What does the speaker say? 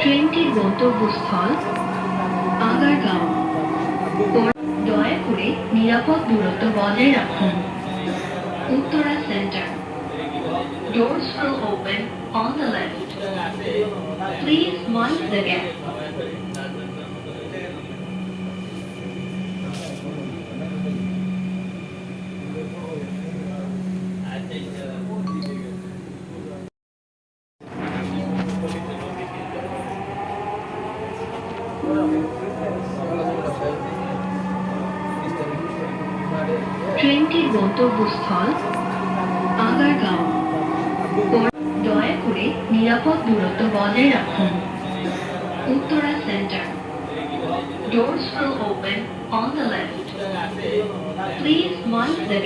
ট্রেনটির গন্তব্যস্থল আগারগাঁও দয়া করে নিরাপদ দূরত্ব বজায় রাখুন Uttara center Doors will open on the left. Please mind the gap. ট্রেনটির গন্তব্যস্থল আগারগাঁও দয়া করে নিরাপদ দূরত্ব বজায় রাখুন Uttara center Doors will open on the left. Please mind the.